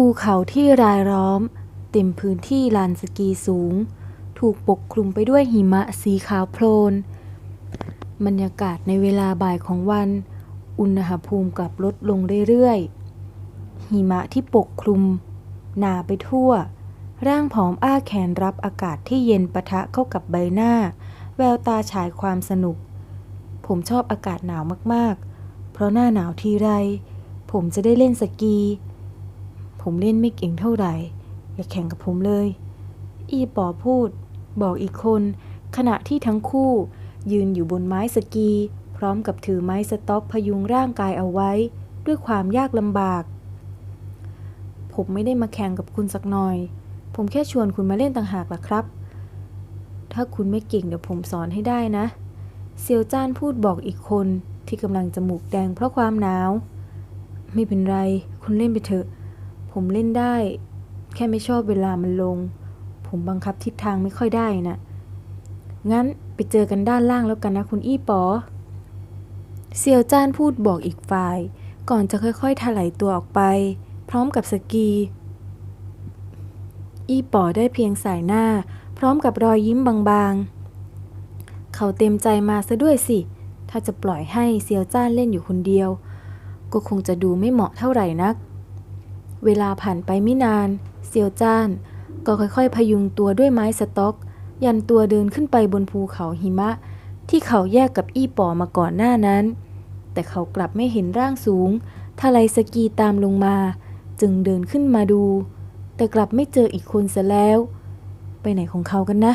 ภูเขาที่รายล้อม เต็มพื้นที่ลานสกีสูง ถูกปกคลุมไปด้วยหิมะสีขาวโพลน บรรยากาศในเวลาบ่ายของวัน อุณหภูมิกลับลดลงเรื่อยๆ หิมะที่ปกคลุม หนาไปทั่ว ร่างผอมอ้าแขนรับอากาศที่เย็นปะทะเข้ากับใบหน้า แววตาฉายความสนุก ผมชอบอากาศหนาวมากๆ เพราะหน้าหนาวทีไร ผมจะได้เล่นสกี ผมเล่นไม่เก่งเท่าไหร่ อย่าแข่งกับผมเลย อีปอพูด บอกอีกคน ขณะที่ทั้งคู่ ยืนอยู่บนไม้สกี พร้อมกับถือไม้สต๊อกพยุงร่างกายเอาไว้ ด้วยความยากลำบาก ผมไม่ได้มาแข่งกับคุณสักหน่อย ผมแค่ชวนคุณมาเล่นต่างหากล่ะครับ ถ้าคุณไม่เก่งเดี๋ยวผมสอนให้ได้นะ เซียวจ้านพูดบอกอีกคนที่กำลังจมูกแดงเพราะความหนาว ไม่เป็นไร คุณเล่นไปเถอะ ผมเล่นได้ แค่ไม่ชอบเวลามันลง ผมบังคับทิศทางไม่ค่อยได้นะงั้นไปเจอกันด้านล่างแล้วกันนะคุณอี้ปอ เซียวจ้านพูดบอกอีกฝ่าย ก่อนจะค่อยๆถลายตัวออกไป พร้อมกับสกี อี้ปอได้เพียงสายหน้า พร้อมกับรอยยิ้มบางๆ เขาเต็มใจมาซะด้วยสิ ถ้าจะปล่อยให้เซียวจ้านเล่นอยู่คนเดียว ก็คงจะดูไม่เหมาะเท่าไหร่นัก เวลาผ่านไปไม่นาน เซียวจ้าน ก็ค่อยๆ พยุงตัวด้วยไม้สต๊อก ยันตัวเดินขึ้นไปบนภูเขาหิมะ ที่เขาแยกกับอี้ปอมาก่อนหน้านั้น แต่เขากลับไม่เห็นร่างสูงทลายสกีตามลงมา จึงเดินขึ้นมาดู แต่กลับไม่เจออีกคนซะแล้ว ไปไหนของเขากันนะ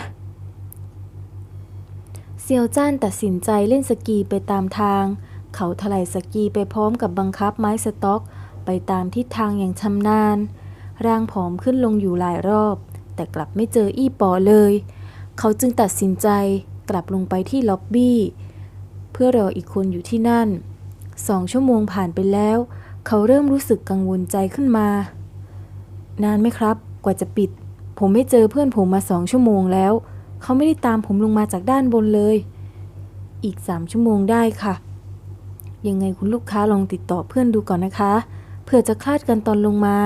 เซียวจ้านตัดสินใจเล่นสกีไปตามทาง เขาถลายสกีไปพร้อมกับบังคับไม้สต๊อก ไปตามทิศทางอย่างชำนาญ ร่างผอมขึ้นลงอยู่หลายรอบ แต่กลับไม่เจออี้ปอเลย เขาจึงตัดสินใจกลับลงไปที่ล็อบบี้ เพื่อรออีกคนอยู่ที่นั่น สองชั่วโมงผ่านไปแล้ว เขาเริ่มรู้สึกกังวลใจขึ้นมา นานไหมครับ กว่าจะปิด ผมไม่เจอเพื่อนผมมาสองชั่วโมงแล้ว เขาไม่ได้ตามผมลงมาจากด้านบนเลย อีกสามชั่วโมงได้ค่ะ ยังไงคุณลูกค้าลองติดต่อเพื่อนดูก่อนนะคะ เผื่อจะคลาดกันตอนลงมา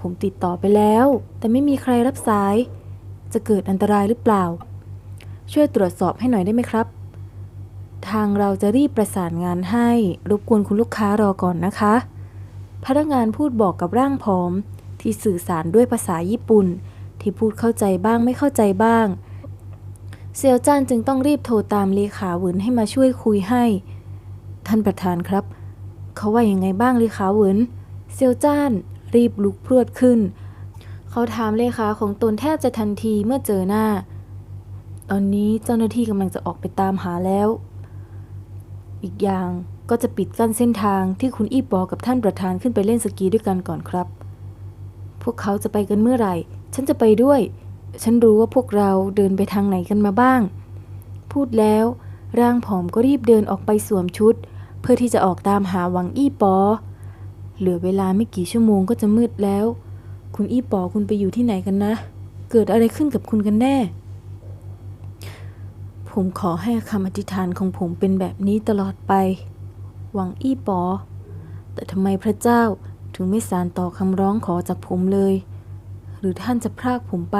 ผมติดต่อไปแล้ว แต่ไม่มีใครรับสาย จะเกิดอันตรายหรือเปล่า ช่วยตรวจสอบให้หน่อยได้ไหมครับ ทางเราจะรีบประสานงานให้ รบกวนคุณลูกค้ารอก่อนนะคะ พนักงานพูดบอกกับร่างผอม ที่สื่อสารด้วยภาษาญี่ปุ่น ที่พูดเข้าใจบ้างไม่เข้าใจบ้างเซียวจ้านจึงต้องรีบโทรตามเลขาหวินให้มาช่วยคุยให้ ท่านประธานครับ เขาว่ายังไงบ้างเลขาหวินเซียวจ้าน รีบลุกพรวดขึ้น เขาถามเลขาของตนแทบจะทันทีเมื่อเจอหน้า ตอนนี้เจ้าหน้าที่กำลังจะออกไปตามหาแล้ว อีกอย่างก็จะปิดกั้นเส้นทางที่คุณอี้ปอกับท่านประธานขึ้นไปเล่นสกีด้วยกันก่อนครับ พวกเขาจะไปกันเมื่อไหร่ ฉันจะไปด้วย ฉันรู้ว่าพวกเราเดินไปทางไหนกันมาบ้าง พูดแล้วร่างผอมก็รีบเดินออกไปสวมชุด เพื่อที่จะออกตามหาหวังอี้ปอ เหลือเวลาไม่กี่ชั่วโมงก็จะมืดแล้ว คุณอี้ปอคุณไปอยู่ที่ไหนกันนะ เกิดอะไรขึ้นกับคุณกันแน่ ผมขอให้คำอธิษฐานของผมเป็นแบบนี้ตลอดไป หวังอี้ปอ แต่ทำไมพระเจ้าถึงไม่สานต่อคำร้องขอจากผมเลย หรือท่านจะพรากผมไป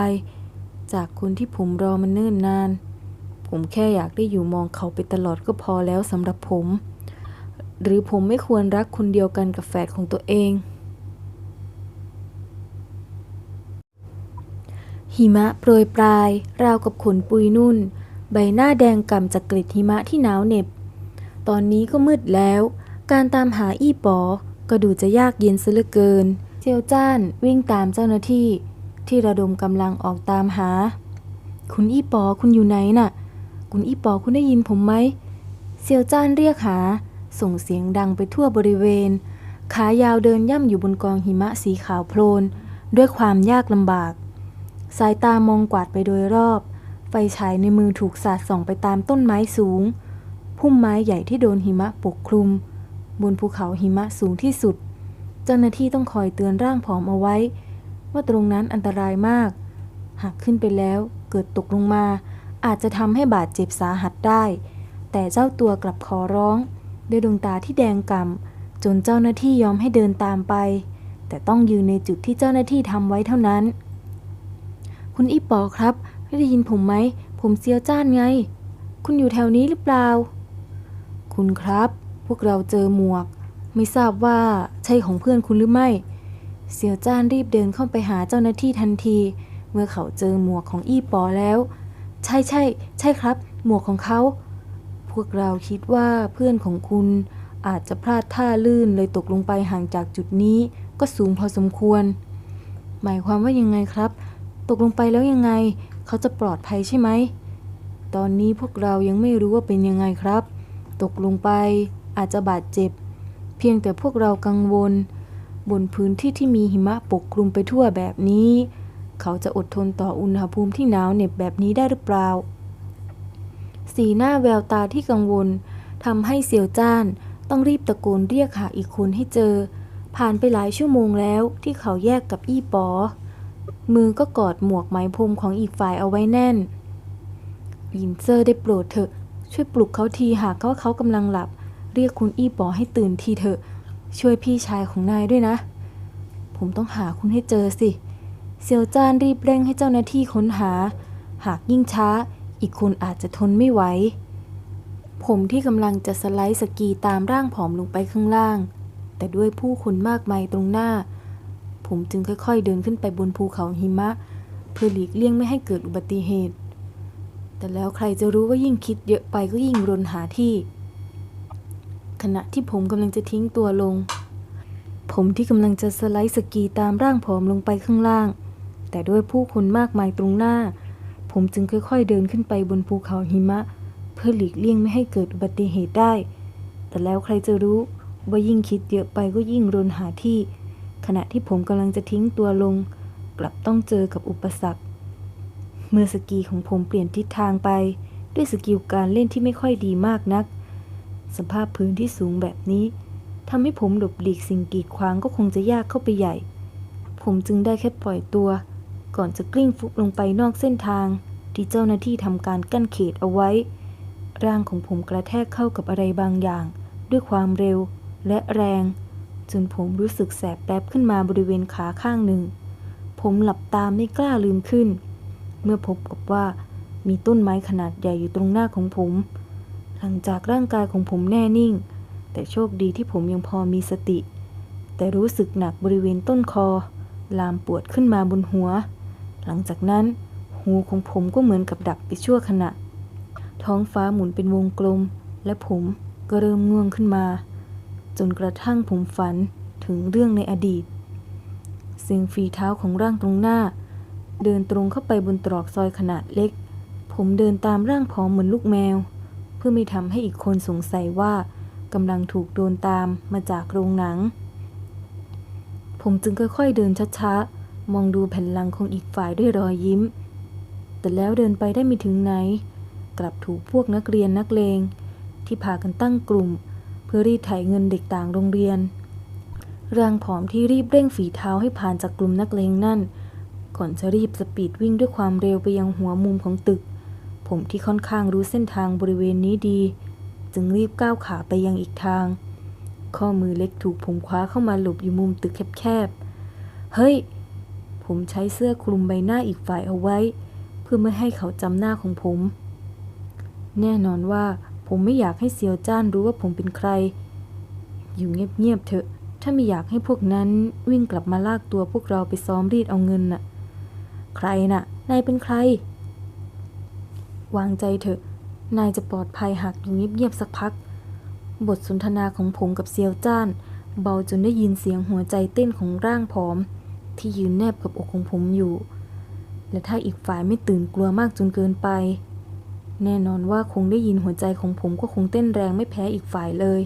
จากคนที่ผมรอมันเนิ่นนาน ผมแค่อยากได้อยู่มองเขาไปตลอดก็พอแล้วสำหรับผม หรือผมไม่ควรรักคนเดียวกันกับแฝดของตัวเอง หิมะโปรยปลาย ราวกับขนปุยนุ่น ใบหน้าแดงก่ำจากกลิดหิมะที่หนาวเหน็บ ตอนนี้ก็มืดแล้ว การตามหาอี้ปอก็ดูจะยากเย็นซะเหลือเกินเซียวจ้านวิ่งตามเจ้าหน้าที่ ที่ระดมกำลังออกตามหา คุณอี้ปอคุณอยู่ไหนน่ะ คุณอี้ปอคุณได้ยินผมไหมเซียวจ้านเรียกหา ส่งเสียงดังไปทั่วบริเวณ ขายาวเดินย่ำอยู่บนกองหิมะสีขาวโพลน ด้วยความยากลำบาก สายตามองกวาดไปโดยรอบ ไฟฉายในมือถูกสาดส่องไปตามต้นไม้สูง พุ่มไม้ใหญ่ที่โดนหิมะปกคลุม บนภูเขาหิมะสูงที่สุด เจ้าหน้าที่ต้องคอยเตือนร่างผอมเอาไว้ ว่าตรงนั้นอันตรายมาก หากขึ้นไปแล้วเกิดตกลงมาอาจจะทำให้บาดเจ็บสาหัสได้ แต่เจ้าตัวกลับขอร้อง ด้วยดวงตาที่แดงก่ำจนเจ้าหน้าที่ยอมให้เดินตามไป แต่ต้องยืนในจุดที่เจ้าหน้าที่ทำไว้เท่านั้น คุณอีปอครับไม่ได้ยินผมไหม ผมเซียวจ้านไง คุณอยู่แถวนี้หรือเปล่า คุณครับ พวกเราเจอหมวก ไม่ทราบว่าใช่ของเพื่อนคุณหรือไม่ เซียวจ้านรีบเดินเข้าไปหาเจ้าหน้าที่ทันที เมื่อเขาเจอหมวกของอี้ปอแล้ว ใช่ใช่ ใช่ครับ หมวกของเขา พวกเราคิดว่าเพื่อนของคุณอาจจะพลาดท่าลื่นเลยตกลงไปห่างจากจุดนี้ก็สูงพอสมควร หมายความว่ายังไงครับ ตกลงไปแล้วยังไง เขาจะปลอดภัยใช่ไหม ตอนนี้พวกเรายังไม่รู้ว่าเป็นยังไงครับ ตกลงไปอาจจะบาดเจ็บ เพียงแต่พวกเรากังวล บนพื้นที่ที่มีหิมะปกคลุมไปทั่วแบบนี้ เขาจะอดทนต่ออุณหภูมิที่หนาวเหน็บแบบนี้ได้หรือเปล่า สีหน้าแววตาที่กังวลทำให้เซียวจ้านต้องรีบตะโกนเรียกหาอีกคนให้เจอ ผ่านไปหลายชั่วโมงแล้วที่เขาแยกกับอี้ปอ มือก็กอดหมวกไหมพรมของอีกฝ่ายเอาไว้แน่นยินเซอร์ได้โปรดเถอะ ช่วยปลุกเขาทีหากว่าเขากำลังหลับ เรียกคุณอี้ปอให้ตื่นทีเถอะ ช่วยพี่ชายของนายด้วยนะ ผมต้องหาคุณให้เจอสิ เซียวจ้านรีบเร่งให้เจ้าหน้าที่ค้นหา หากยิ่งช้า อีกคนอาจจะทนไม่ไหว ผมที่กำลังจะสไลด์สกีตามร่างผอมลงไปข้างล่าง แต่ด้วยผู้คนมากมายตรงหน้า ผมจึงค่อยๆเดินขึ้นไปบนภูเขาหิมะ เพื่อหลีกเลี่ยงไม่ให้เกิดอุบัติเหตุ แต่แล้วใครจะรู้ว่ายิ่งคิดเยอะไปก็ยิ่งรนหาที่ ขณะที่ผมกำลังจะทิ้งตัวลง ผมที่กำลังจะสไลด์สกีตามร่างผอมลงไปข้างล่าง แต่ด้วยผู้คนมากมายตรงหน้า ผมจึงค่อยๆเดินขึ้นไปบนภูเขาหิมะ เพื่อหลีกเลี่ยงไม่ให้เกิดอุบัติเหตุได้ แต่แล้วใครจะรู้ว่ายิ่งคิดเยอะไปก็ยิ่งรนหาที่ ขณะที่ผมกำลังจะทิ้งตัวลง กลับต้องเจอกับอุปสรรค เมื่อสกีของผมเปลี่ยนทิศทางไป ด้วยสกิลการเล่นที่ไม่ค่อยดีมากนัก สภาพพื้นที่สูงแบบนี้ทำให้ผมหลบหลีกสิ่งกีดขวางก็คงจะยากเข้าไปใหญ่ ผมจึงได้แค่ปล่อยตัว ก่อนจะกลิ้งฟุบลงไปนอกเส้นทาง ที่เจ้าหน้าที่ทำการกั้นเขตเอาไว้ ร่างของผมกระแทกเข้ากับอะไรบางอย่าง ด้วยความเร็วและแรง จนผมรู้สึกแสบแป๊บขึ้นมาบริเวณขาข้างหนึ่ง ผมหลับตาไม่กล้าลืมขึ้น เมื่อพบกับว่ามีต้นไม้ขนาดใหญ่อยู่ตรงหน้าของผม หลังจากร่างกายของผมแน่นิ่ง แต่โชคดีที่ผมยังพอมีสติ แต่รู้สึกหนักบริเวณต้นคอ ลามปวดขึ้นมาบนหัว หลังจากนั้น หูของผมก็เหมือนกับดับไปชั่วขณะ ท้องฟ้าหมุนเป็นวงกลม และผมก็เริ่มง่วงขึ้นมา จนกระทั่งผมฝันถึงเรื่องในอดีต เสียงฝีเท้าของร่างตรงหน้า เดินตรงเข้าไปบนตรอกซอยขนาดเล็ก ผมเดินตามร่างผอมเหมือนลูกแมว เพื่อไม่ทำให้อีกคนสงสัยว่ากำลังถูกโดนตามมาจากโรงหนัง ผมจึงค่อยๆเดินช้าๆ มองดูแผ่นหลังของอีกฝ่ายด้วยรอยยิ้ม แต่แล้วเดินไปได้ไม่ถึงไหน กลับถูกพวกนักเรียนนักเลง ที่พากันตั้งกลุ่ม เพื่อรีดไถเงินเด็กต่างโรงเรียนร่างผอมที่รีบเร่งฝีเท้าให้ผ่านจากกลุ่มนักเลงนั่น ก่อนจะรีบสปีดวิ่งด้วยความเร็วไปยังหัวมุมของตึก ผมที่ค่อนข้างรู้เส้นทางบริเวณนี้ดี จึงรีบก้าวขาไปยังอีกทาง ข้อมือเล็กถูกผมคว้าเข้ามาหลบอยู่มุมตึกแคบๆ เฮ้ย ผมใช้เสื้อคลุมใบหน้าอีกฝ่ายเอาไว้ เพื่อไม่ให้เขาจำหน้าของผม แน่นอนว่าผมไม่อยากให้เซียวจ้านรู้ว่าผมเป็นใคร อยู่เงียบๆเถอะ ถ้าไม่อยากให้พวกนั้นวิ่งกลับมาลากตัวพวกเราไปซ้อมรีดเอาเงินน่ะ ใครน่ะ นายเป็นใคร วางใจเถอะ นายจะปลอดภัยหากอยู่เงียบๆสักพัก บทสนทนาของผมกับเซียวจ้าน เบาจนได้ยินเสียงหัวใจเต้นของร่างผอม ที่ยืนแนบกับอกของผมอยู่ และถ้าอีกฝ่ายไม่ตื่นกลัวมากจนเกินไป แน่นอนว่าคงได้ยินหัวใจของผมก็คงเต้นแรงไม่แพ้อีกฝ่ายเลย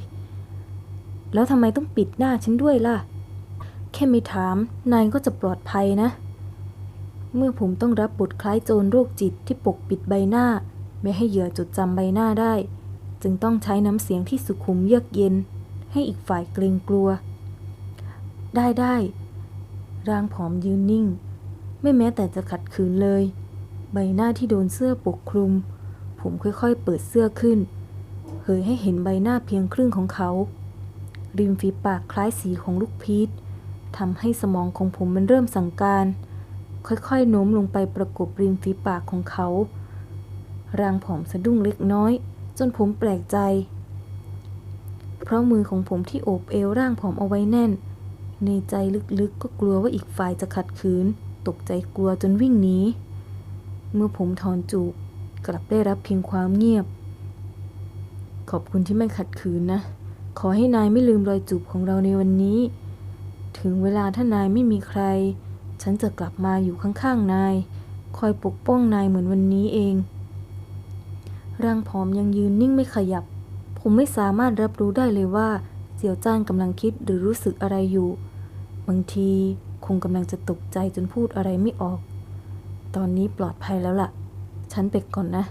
แล้วทำไมต้องปิดหน้าฉันด้วยล่ะ แค่ไม่ถาม นายก็จะปลอดภัยนะ เมื่อผมต้องรับบทคล้ายโจรโรคจิตที่ปกปิดใบหน้า ไม่ให้เหยื่อจดจำใบหน้าได้ จึงต้องใช้น้ำเสียงที่สุขุมเยือกเย็น ให้อีกฝ่ายเกรงกลัวได้ได้ ร่างผอมยืนนิ่ง ไม่แม้แต่จะขัดขืนเลย ใบหน้าที่โดนเสื้อปกคลุม ผมค่อยๆ เปิดเสื้อขึ้นเผยให้เห็นใบหน้าเพียงครึ่งของเขา ริมฝีปากคล้ายสีของลูกพีชทำให้สมองของผมมันเริ่มสั่งการ ค่อยๆโน้มลงไปประกบริมฝีปากของเขาร่างผอมสะดุ้งเล็กน้อย จนผมแปลกใจ เพราะมือของผมที่โอบเอวร่างผอมเอาไว้แน่น ในใจลึกๆก็กลัวว่าอีกฝ่ายจะขัดขืน ตกใจกลัวจนวิ่งหนี เมื่อผมถอนจูบกลับได้รับเพียงความเงียบ ขอบคุณที่ไม่ขัดขืนนะ ขอให้นายไม่ลืมรอยจูบของเราในวันนี้ ถึงเวลาถ้านายไม่มีใคร ฉันจะกลับมาอยู่ข้างๆนาย คอยปกป้องนายเหมือนวันนี้เอง ร่างผอมยังยืนนิ่งไม่ขยับ ผมไม่สามารถรับรู้ได้เลยว่าเสี่ยวจ้านกำลังคิดหรือรู้สึกอะไรอยู่ บางทีคงกำลังจะตกใจจนพูดอะไรไม่ออก ตอนนี้ปลอดภัยแล้วล่ะ ฉันไปก่อนนะ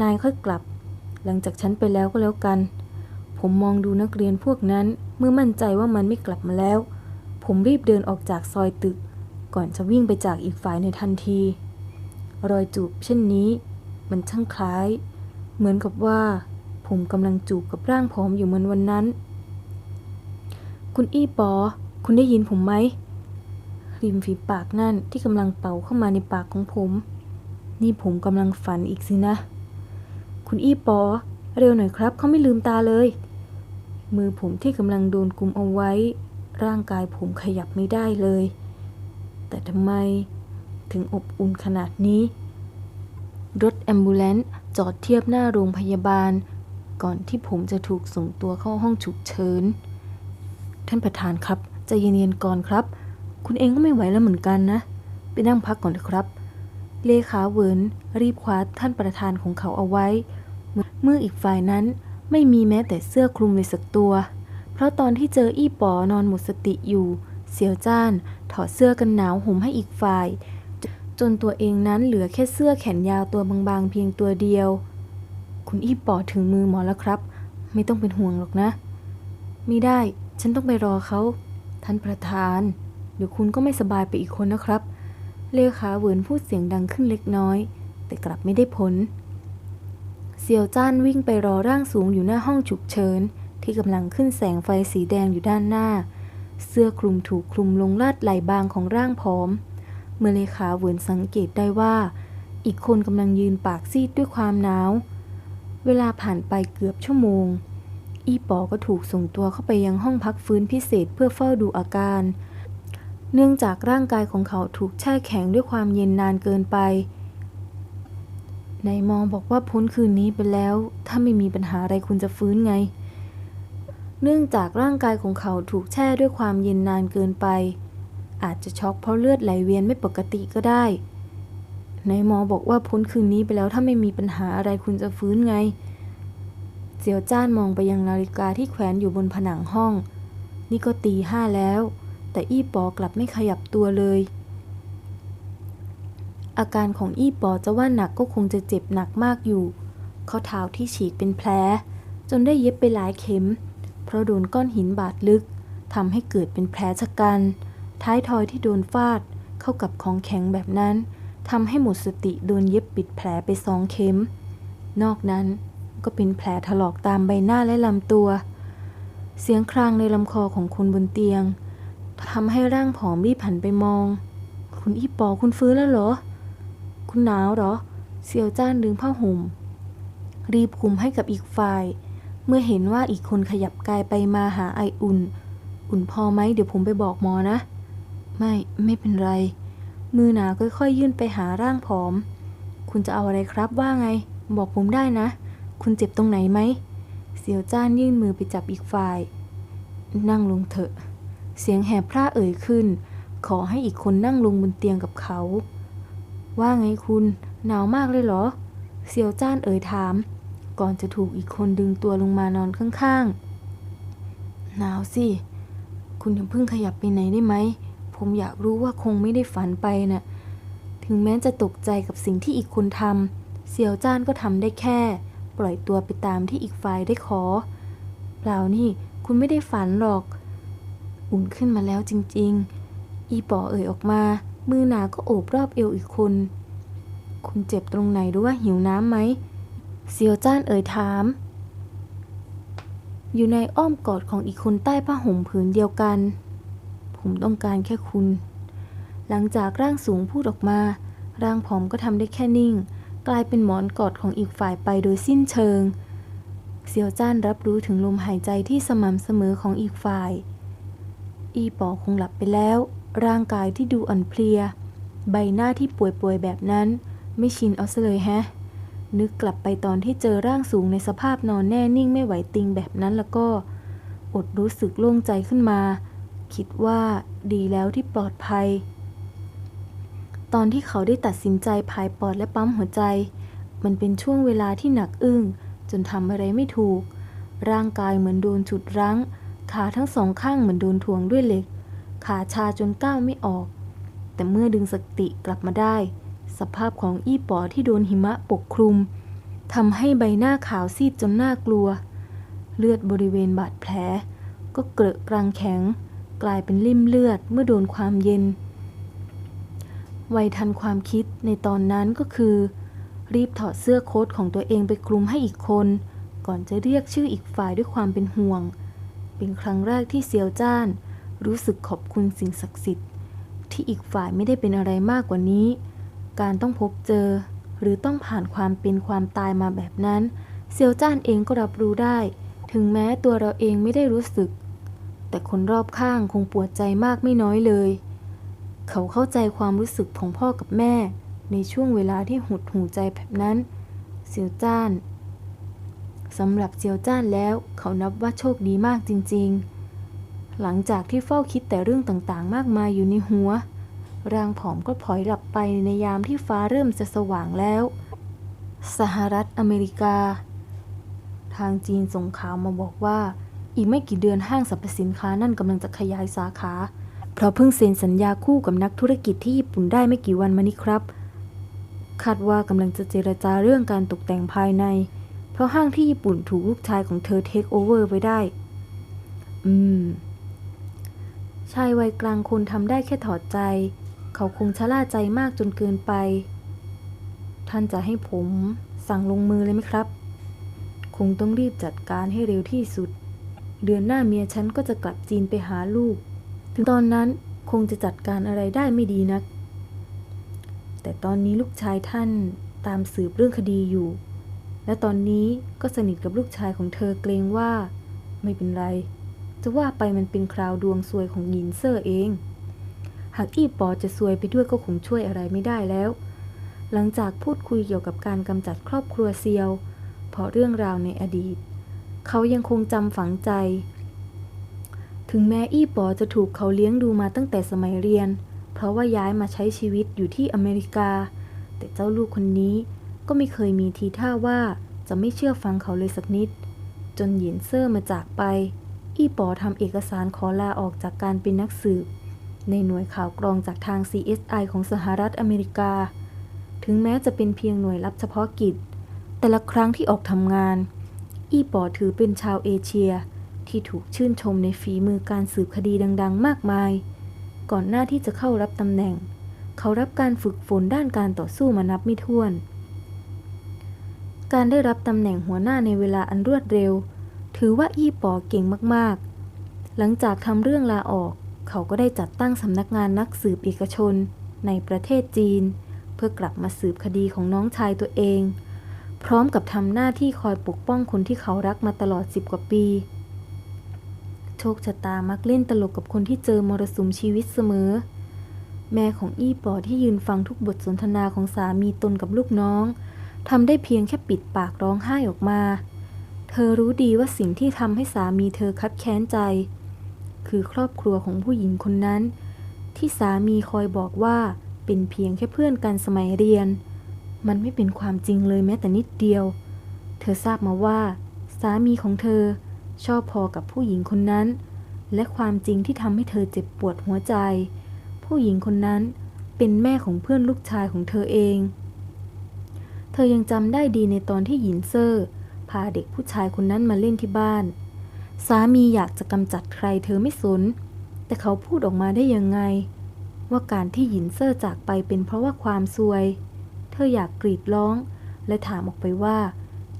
นายค่อยกลับ หลังจากฉันไปแล้วก็แล้วกัน ผมมองดูนักเรียนพวกนั้นเมื่อมั่นใจว่ามันไม่กลับมาแล้ว ผมรีบเดินออกจากซอยตึก ก่อนจะวิ่งไปจากอีกฝ่ายในทันที รอยจูบเช่นนี้ มันช่างคล้าย เหมือนกับว่า ผมกำลังจูบกับร่างผอมอยู่เหมือนวันนั้น คุณอี้ปอ คุณได้ยินผมไหม ริมฝีปากนั่นที่กำลังเป่าเข้ามาในปากของผม นี่ผมกำลังฝันอีกสินะ คุณอี้ปอ เร็วหน่อยครับ เขาไม่ลืมตาเลย มือผมที่กำลังโดนกุมเอาไว้ ร่างกายผมขยับไม่ได้เลย แต่ทำไมถึงอบอุ่นขนาดนี้ รถแอมบูเลนต์จอดเทียบหน้าโรงพยาบาล ก่อนที่ผมจะถูกส่งตัวเข้าห้องฉุกเฉิน ท่านประธานครับ ใจเย็นๆก่อนครับ คุณเองก็ไม่ไหวแล้วเหมือนกันนะ ไปนั่งพักก่อนเถอะครับ เลขาเวินรีบคว้าท่านประธานของเขาเอาไว้ เมื่ออีกฝ่ายนั้นไม่มีแม้แต่เสื้อคลุมเลยสักตัว เพราะตอนที่เจออี้ป๋อนอนหมดสติอยู่ เสียวจ้าน ถอดเสื้อกันหนาวห่มให้อีกฝ่าย จนตัวเองนั้นเหลือแค่เสื้อแขนยาวตัวบางๆ เพียงตัวเดียว คุณอี้ป๋อถึงมือหมอแล้วครับ ไม่ต้องเป็นห่วงหรอกนะ ไม่ได้ ฉันต้องไปรอเขา ท่านประธาน เดี๋ยวคุณก็ไม่สบายไปอีกคนนะครับ เลขาเหวินพูดเสียงดังขึ้นเล็กน้อย แต่กลับไม่ได้ผลเซียวจ้านวิ่งไปรอร่างสูงอยู่หน้าห้องฉุกเฉิน ที่กำลังขึ้นแสงไฟสีแดงอยู่ด้านหน้า เสื้อคลุมถูกคลุมลงลาดไหลบางของร่างผอม เมื่อเลขาเหวินสังเกตได้ว่า อีกคนกำลังยืนปากซีดด้วยความหนาว เวลาผ่านไปเกือบชั่วโมง อีปอก็ถูกส่งตัวเข้าไปยังห้องพักฟื้นพิเศษเพื่อเฝ้าดูอาการ เนื่องจากร่างกายของเขาถูกแช่แข็งด้วยความเย็นนานเกินไปนายมองบอกว่าพ้นคืนนี้ไปแล้ว ถ้าไม่มีปัญหาอะไรคุณจะฟื้นไง เนื่องจากร่างกายของเขาถูกแช่ด้วยความเย็นนานเกินไป อาจจะช็อกเพราะเลือดไหลเวียนไม่ปกติก็ได้นายหมอบอกว่าพ้นคืนนี้ไปแล้วถ้าไม่มีปัญหาอะไรคุณจะฟื้นไง เจียวจ้านมองไปยังนาฬิกาที่แขวนอยู่บนผนังห้อง นี่ก็ตีห้าแล้ว แต่อี้ปอกลับไม่ขยับตัวเลย อาการของอี้ปอจะว่าหนักก็คงจะเจ็บหนักมากอยู่ข้อเท้าที่ฉีกเป็นแผลจนได้เย็บไปหลายเข็ม เพราะโดนก้อนหินบาดลึกทำให้เกิดเป็นแผลชะกัน ท้ายทอยที่โดนฟาด เข้ากับของแข็งแบบนั้นทำให้หมดสติโดนเย็บปิดแผลไปสองเข็ม นอกนั้น ก็เป็นแผลถลอกตามใบหน้าและลำตัว เสียงครางในลำคอของคนบนเตียงทำให้ร่างผอมรีบหันไปมอง คุณอีปอคุณฟื้นแล้วเหรอ คุณหนาวเหรอ เซียวจ้านดึงผ้าห่ม รีบคุมให้กับอีกฝ่าย เมื่อเห็นว่าอีกคนขยับกายไปมาหาไออุ่น อุ่นพอไหมเดี๋ยวผมไปบอกหมอนะ ไม่ไม่เป็นไร มือหนาค่อยๆยื่นไปหาร่างผอม คุณจะเอาอะไรครับว่าไง บอกผมได้นะ คุณเจ็บตรงไหนไหม เสียวจ้านยื่นมือไปจับอีกฝ่าย นั่งลงเถอะ เสียงแหบพร่าเอ่ยขึ้น ขอให้อีกคนนั่งลงบนเตียงกับเขา ว่าไงคุณ หนาวมากเลยเหรอเซียวจ้านเอ่ยถาม ก่อนจะถูกอีกคนดึงตัวลงมานอนข้างๆ หนาวสิ คุณอย่าเพิ่งขยับไปไหนได้ไหม ผมอยากรู้ว่าคงไม่ได้ฝันไปน่ะ ถึงแม้จะตกใจกับสิ่งที่อีกคนทำเซียวจ้านก็ทำได้แค่ ปล่อยตัวไปตามที่อีกฝ่ายได้ขอ เปล่านี่คุณไม่ได้ฝันหรอก อุ่นขึ้นมาแล้วจริง ๆ อีป๋อเอ่ยออกมา มือหนาก็โอบรอบเอวอีกคน คุณเจ็บตรงไหนหรือว่าหิวน้ำไหมเซียวจ้านเอ่ยถาม อยู่ในอ้อมกอดของอีกคนใต้ผ้าห่มผืนเดียวกันผผมต้องการแค่คุณ หลังจากร่างสูงพูดออกมา ร่างผอมก็ทำได้แค่นิ่ง กลายเป็นหมอนกอดของอีกฝ่ายไปโดยสิ้นเชิง เซียวจ้านรับรู้ถึงลมหายใจที่สม่ำเสมอของอีกฝ่าย อีป๋อคงหลับไปแล้ว ร่างกายที่ดูอ่อนเพลีย ใบหน้าที่ป่วยๆแบบนั้น ไม่ชินเอาซะเลยแฮะ นึกกลับไปตอนที่เจอร่างสูงในสภาพนอนแน่นิ่งไม่ไหวติงแบบนั้นแล้วก็ อดรู้สึกโล่งใจขึ้นมา คิดว่าดีแล้วที่ปลอดภัย ตอนที่เขาได้ตัดสินใจพายปอดและปั๊มหัวใจ มันเป็นช่วงเวลาที่หนักอึ้ง จนทำอะไรไม่ถูก ร่างกายเหมือนโดนฉุดรั้ง ขาทั้งสองข้างเหมือนโดนถ่วงด้วยเหล็ก ขาชาจนก้าวไม่ออก แต่เมื่อดึงสติกลับมาได้ สภาพของอี้ปอที่โดนหิมะปกคลุมทำให้ใบหน้าขาวซีดจนน่ากลัว เลือดบริเวณบาดแผล ก็เกลอะกรางแข็ง กลายเป็นริ่มเลือดเมื่อโดนความเย็น ไวทันความคิดในตอนนั้นก็คือ รีบถอดเสื้อโค้ทของตัวเองไปคลุมให้อีกคน ก่อนจะเรียกชื่ออีกฝ่ายด้วยความเป็นห่วง เป็นครั้งแรกที่เซียวจ้าน รู้สึกขอบคุณสิ่งศักดิ์สิทธิ์ ที่อีกฝ่ายไม่ได้เป็นอะไรมากกว่านี้ การต้องพบเจอ หรือต้องผ่านความเป็นความตายมาแบบนั้น เซียวจ้านเองก็รับรู้ได้ ถึงแม้ตัวเราเองไม่ได้รู้สึก แต่คนรอบข้างคงปวดใจมากไม่น้อยเลย เขาเข้าใจความรู้สึกของพ่อกับแม่ ในช่วงเวลาที่หดหูใจแบบนั้นเซียวจ้านสำหรับเซียวจ้านแล้ว เขานับว่าโชคดีมากจริง ๆ หลังจากที่เฝ้าคิดแต่เรื่องต่างๆ มากมายอยู่ในหัว ร่างผอมก็พลอยหลับไปในยามที่ฟ้าเริ่มจะสว่างแล้ว สหรัฐอเมริกา ทางจีนส่งข่าวมาบอกว่า อีกไม่กี่เดือนห้างสรรพสินค้านั่นกำลังจะขยายสาขา เพราะเพิ่งเซ็นสัญญาคู่กับนักธุรกิจที่ญี่ปุ่นได้ไม่กี่วันมานี้ครับ คาดว่ากำลังจะเจรจาเรื่องการตกแต่งภายใน เพราะห้างที่ญี่ปุ่นถูกลูกชายของเธอเทคโอเวอร์ไปได้ อืม ชายวัยกลางคนทำได้แค่ถอดใจ เขาคงชะล่าใจมากจนเกินไป ท่านจะให้ผมสั่งลงมือเลยไหมครับ คงต้องรีบจัดการให้เร็วที่สุด เดือนหน้าเมียฉันก็จะกลับจีนไปหาลูก ถึงตอนนั้นคงจะจัดการอะไรได้ไม่ดีนัก แต่ตอนนี้ลูกชายท่านตามสืบเรื่องคดีอยู่ และตอนนี้ก็สนิทกับลูกชายของเธอเกรงว่า ไม่เป็นไร จะว่าไปมันเป็นคราวดวงซวยของหยินเซอร์เอง หากอี้ปอจะซวยไปด้วยก็คงช่วยอะไรไม่ได้แล้ว หลังจากพูดคุยเกี่ยวกับการกำจัดครอบครัวเซียว เพราะเรื่องราวในอดีต เขายังคงจำฝังใจ ถึงแม้อี้ปอจะถูกเขาเลี้ยงดูมาตั้งแต่สมัยเรียน เพราะว่าย้ายมาใช้ชีวิตอยู่ที่อเมริกา แต่เจ้าลูกคนนี้ก็ไม่เคยมีทีท่าว่าจะไม่เชื่อฟังเขาเลยสักนิด จนหยินเซอร์มาจากไป อี้ปอทำเอกสารขอลาออกจากการเป็นนักสืบ ในหน่วยข่าวกรองจากทาง CSI ของสหรัฐอเมริกา ถึงแม้จะเป็นเพียงหน่วยลับเฉพาะกิจ แต่ละครั้งที่ออกทำงาน อี้ปอถือเป็นชาวเอเชีย ที่ถูกชื่นชมในฝีมือการสืบคดีดัง ๆ มากมาย ก่อนหน้าที่จะเข้ารับตำแหน่ง เขารับการฝึกฝนด้านการต่อสู้มานับไม่ถ้วน การได้รับตำแหน่งหัวหน้าในเวลาอันรวดเร็ว ถือว่าอี้ปอเก่งมากๆ หลังจากทำเรื่องลาออก เขาก็ได้จัดตั้งสำนักงานนักสืบเอกชน ในประเทศจีน เพื่อกลับมาสืบคดีของน้องชายตัวเอง พร้อมกับทำหน้าที่คอยปกป้องคนที่เขารักมาตลอดสิบกว่าปี โชคชะตามักเล่นตลกกับคนที่เจอมรสุมชีวิตเสมอ แม่ของอี้ปอที่ยืนฟังทุกบทสนทนาของสามีตนกับลูกน้องทำได้เพียงแค่ปิดปากร้องไห้ออกมา เธอรู้ดีว่าสิ่งที่ทำให้สามีเธอคับแค้นใจ คือครอบครัวของผู้หญิงคนนั้น ที่สามีคอยบอกว่าเป็นเพียงแค่เพื่อนกันสมัยเรียน มันไม่เป็นความจริงเลยแม้แต่นิดเดียว เธอทราบมาว่า สามีของเธอ ชอบพอกับผู้หญิงคนนั้น และความจริงที่ทำให้เธอเจ็บปวดหัวใจ ผู้หญิงคนนั้นเป็นแม่ของเพื่อนลูกชายของเธอเอง เธอยังจำได้ดีในตอนที่หยินเซอร์พาเด็กผู้ชายคนนั้นมาเล่นที่บ้าน สามีอยากจะกำจัดใครเธอไม่สน แต่เขาพูดออกมาได้ยังไง ว่าการที่หยินเซอร์จากไปเป็นเพราะว่าความซวย เธออยากกรีดร้อง และถามออกไปว่า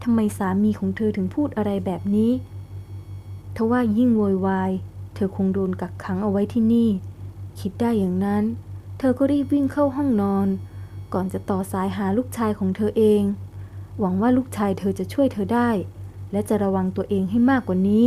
ทำไมสามีของเธอถึงพูดอะไรแบบนี้ ทว่ายิ่งโวยวาย เธอคงโดนกักขังเอาไว้ที่นี่ คิดได้อย่างนั้น เธอก็รีบวิ่งเข้าห้องนอน ก่อนจะต่อสายหาลูกชายของเธอเอง หวังว่าลูกชายเธอจะช่วยเธอได้ และจะระวังตัวเองให้มากกว่านี้